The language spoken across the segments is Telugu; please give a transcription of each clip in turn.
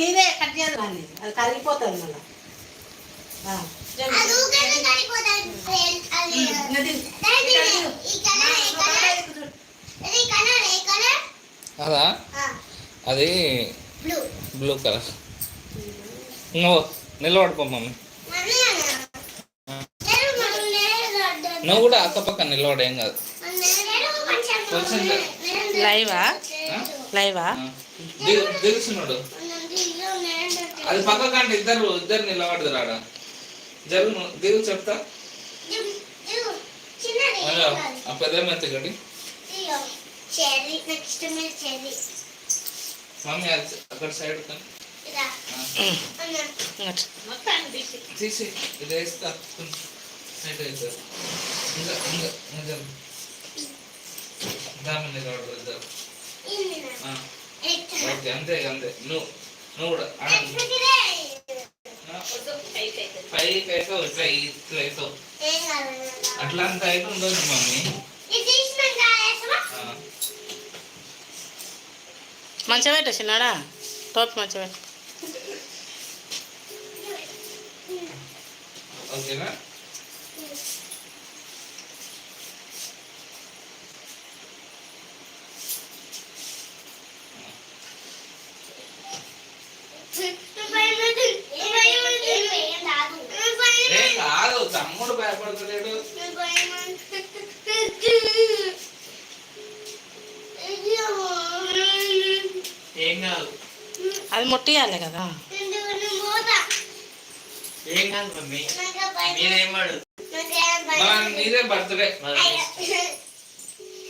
నీదే కట్ చేయాలి. అది కరిగిపోతుంది మళ్ళీ. అది. దాన్ని బ్లూ. Blue colour. నువ్వు నిలబడుకో మమ్మీ. నేను నేను. నువ్వు కూడా అక్కపక్క నిలబడు ఏం కాదు. నేను నేను- నేను లైవా? లైవా? దిగుతున్నాడు అది పక్కకంటే ఇద్దరు ఇద్దరు నిలబడదు రాడ జరుగు దిగు చెప్తా. ఆ పెద్ద మెత్తగడి మమ్మీ అది అక్కడ సైడ్ తీసి తీసి ఇది వేస్తా సైడ్ వేస్తా ఇంకా ఇంకా ఇంకా జరుగు. దాని నిలబడదు? ఓకే అంతే అంతే. నువ్వు నువ్వు కూడా పైకి అయితే ఇట్లా ఇట్లా అయితే. అట్లా అంత అయితే ఉండదు మమ్మీ మంచిగా పెట్టు చిన్నాడా? టోపీ మంచిగా పెట్టు. ఓకేనా నువ్వు భయపడదు. నువ్వు భయపడదు. ఏం కాదు. నువ్వు భయపడదు. ఏం కాదు తమ్ముడు భయపడతలేడు నువ్వు భయపడదు. అయ్యో. ఏం కాదు అది ముట్టియాలి కదా? ఏం కాదు మమ్మీ. మీరేం బర్త్డే అయ్యో.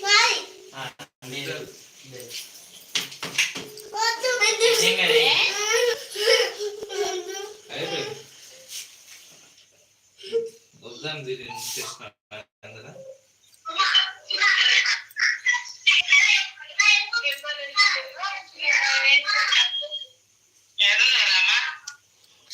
మరి. వద్దు. ఏం కాదు. వద్దు. అయిపోయింది వద్దాం దీని చేసిన కదా చీకట్లా ఎవరు రాలి ఇద్దరే వస్తున్నారు. భయం, భయం. నేను భయం. నేను భయపడతలే డాడీ. డాడీకి ఇద్దరే. నేను భయపడతలే. డాడీకి బ్యాక్ కెమెరా పెట్టు డాడీ, ఇద్దరే వచ్చిండ్రు. డాడీ, నేను ఏం భయపడలే. అనుకుంటున్నాను ఇంకా ఇంకా పట్టుకో డాడీ, నేను కరెక్ట్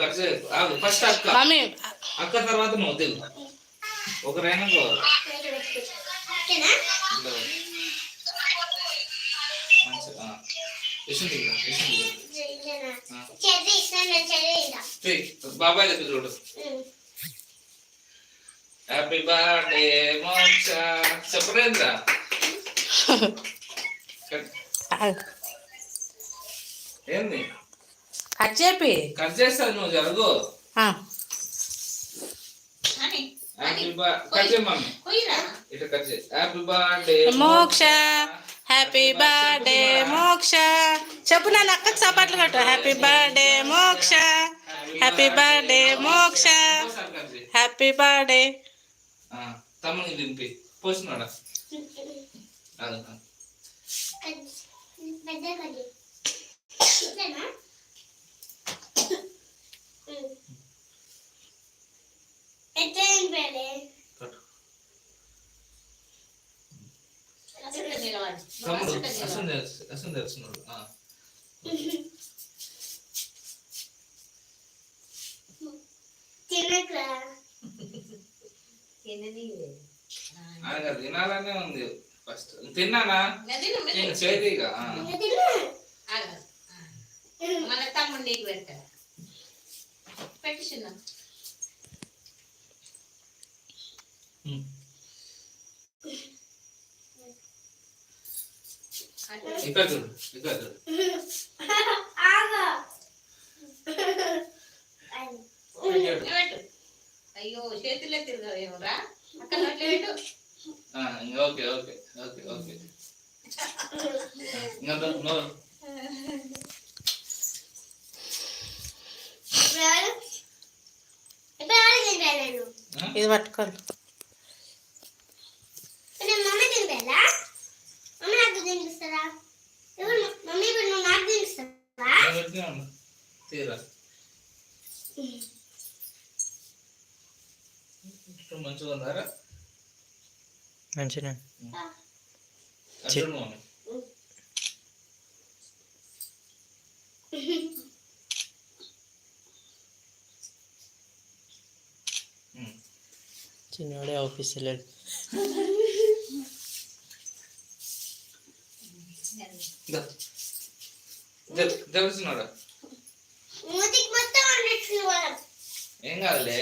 ఖర్చు ఆగు ఫస్ట్ అక్క. మమ్మీ. అక్క తర్వాత నువ్వు దిగు ఒకరైనా. చెయ్. బాబాయ్ దగ్గర చూడు. హ్యాపీ బర్త్డే మోక్ష. చెప్పలేదురా. ఏంది? కట్ చెప్పి కట్ చేస్తాను నువ్వు జరుగు ఆ. హ్యాపీ బర్త్ కట్ చేయి మమ్మీ ఇట్లా కట్ చేయి happy birthday Moksha happy birthday Moksha చెప్పు నన్ను అక్కకి చప్పట్లు కొట్టు happy birthday Moksha happy birthday Moksha happy birthday తమ్ముని దింపి పోసినాడా అది పెద్ద తినాలనే ఉంది ఫస్ట్ తిన్నానా తిను, చేతిగా. మన తమ్ముడు నీకు పెడతా పెట్టి చిన్న ఉమ్. ఇక్కడ చూడు ఇక్కడ చూడు అయ్యో చేతులే తిరగవేమరా అక్కడ ఓకే ఓకే ఓకే ఓకే. ఇంకా? ఇది పట్టుకోండి. తినిపిస్తావా నేను పెట్టినా ఉన్నా. తీరా ఇప్పుడు మంచిగా ఉందారా మంచిగా అర్జున్ మమ్మీ ఉమ్. చిన్నవాడే ఆఫీస్ వెళ్ళాడు దా. ఏం కాదులే.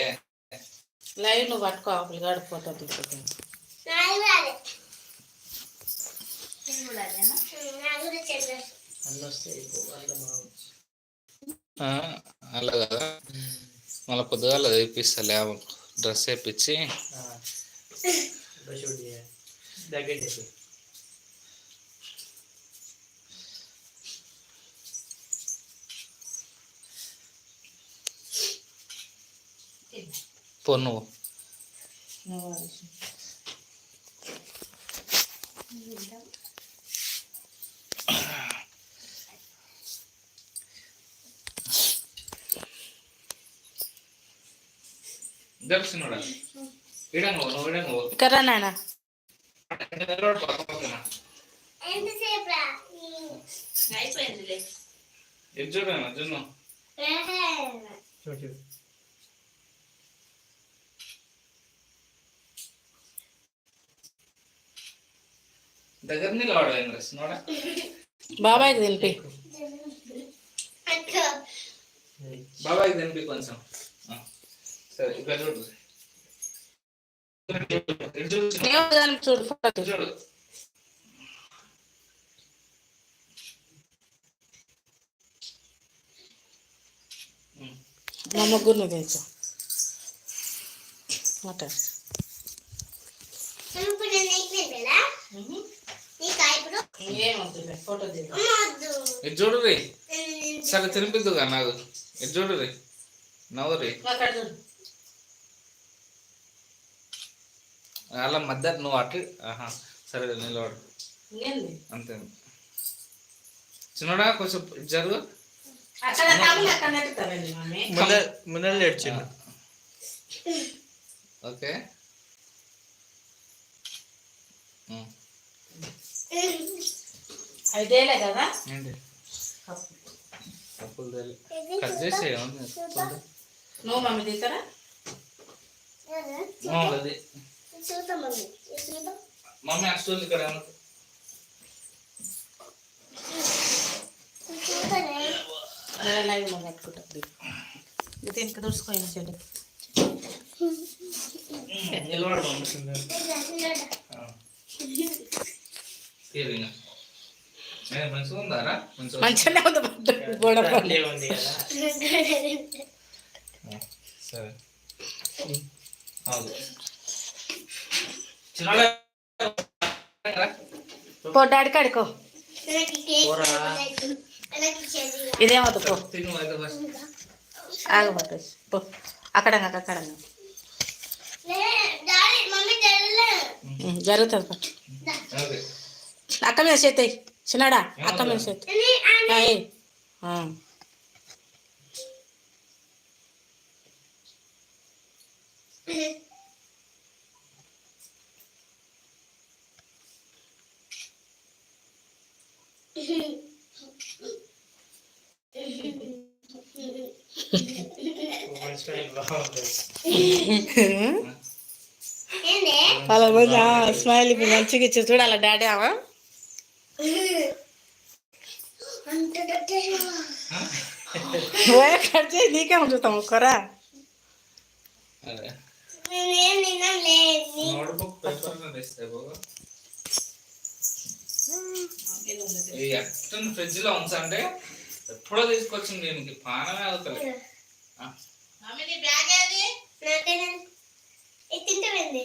లైవ్ నువ్వు పట్టుకో పిల్లగాడు ఫోటో తీసుకుంటాను నాది రాలే. నేను కూడా అదేనా నాకు కూడా చెల్లెలు అన్నీ వస్తాయి వాళ్ళ బాగు ఆ, అలా కదా. మళ్ళీ పొద్దుగాల వేపిస్తలే డ్రెస్ వేపించి షూట్ చేయాలి దగ్గర పో నువ్వు దర్శనుడా ఇడంగో నువ్వు ఇడంగో ఇక్కడ నాయన ఎంతసేపు రా అయిపోయిందిలే ఇది చూడనా జున్ను చూడు దగ్గర నిలబడ ఇంగ్రెస్ నోడా? బాబాయ్కి తినిపి అక్కో. బాబాయ్ తినిపి కొంచెం. సరే ఇక్కడ చూడు. చూడు. చూడు. మా ముగ్గురిని తెచ్చు అట ఇప్పుడు నేను నీకు నింపేలా నీకా ఇటు చూడు రే. సరే తినిపిద్దుగా నాకు ఇటు చూడు రే. నవ్వు రే. అక్కడ చూడు అలా మధ్య నువ్వు అటు ఆహా సరే నిలబడు. అంతే. చిన్నడా కొంచెం జరుగు. ముందర ఏడ్చిండు ఓకే. ఐదేలే కదా? కట్ చేసే నువ్వు మమ్మీ తీస్తారా మమ్మీ. ఇది చూద్దాం. మమ్మీ అస్తుంది ఇక్కడ ఏమన్నా చూద్దానే లైవ్లో మంచిగా ఉందారా? మంచిగానే ఉంది గోడ ఉంది సరే. కాడికో. ఇదేమవుతుంది పో. ఆగబట్టు అక్కడ అక్కడ డాడీ మమ్మీ తెల్ల జరుగుతుంది అక్క మీద చేతి చిన్నడా అక్క మీద చేతి ఏయ్. ఆ. బాగుంటుంది ఏంది? వాళ్ళ స్మైల్ మంచిగా ఇచ్చి చూడాలి డాడీ ఆమె? కట్ చేసి నీకే ఉంచుతాం కొరా ఫ్రిడ్జ్లో ఉంచంటే ఎప్పుడో తీసుకొచ్చింది దీనికి పానమే అవుతుంది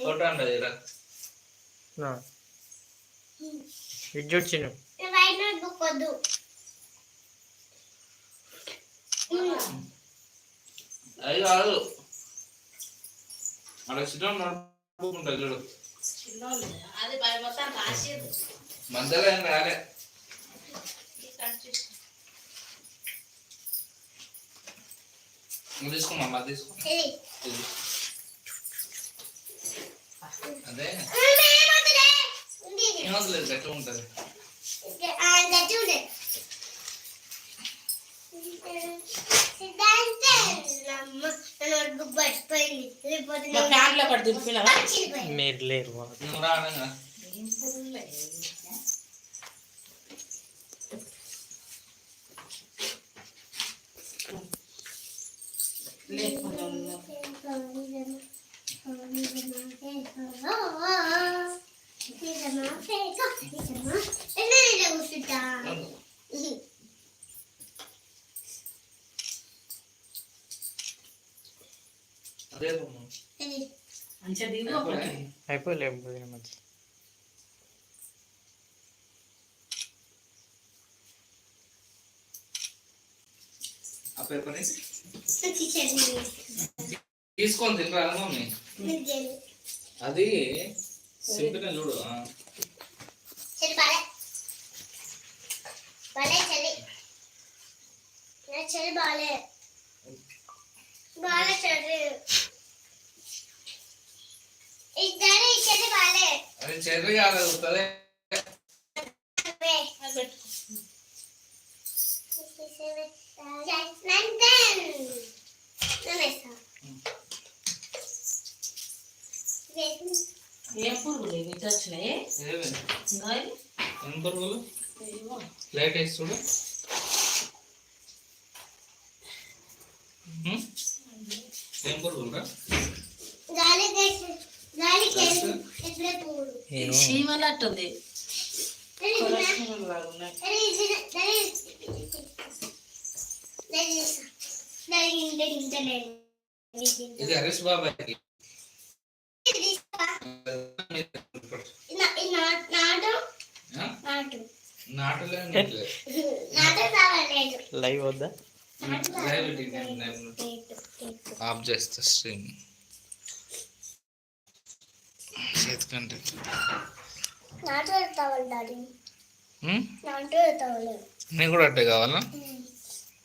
చూడండి విద్యుత్ చిన్న అది కాదు. అక్కడ చిన్న నోట్బుక్ ఉంటుంది చూడు మధ్యలో తీసుకో. అదే. ఏమసలేదు గట్టు ఉంటుంది మీరు లేరు లేకుండా అయిపోలే పోయిన మంచి తీసుకొని తినరా మమ్మీ? అది సింపుల్ చూడు చెల్లి బాలే. బాలే చెల్లి అది చెర్రి కాదవుతుంది ఏం పురుగులు ఇవి ఏం? పురుగులు? లైట్ వేసి చూడు. ఏం పురుగులు రా? చీమలట్టుంది ఇది హరీష్ బాబాకి లైవ్ వద్దా? లైవ్ ఆఫ్ చేస్తా స్ట్రీమ్ ఎత్తుకండి నేను కూడా అట్టే కావాలా?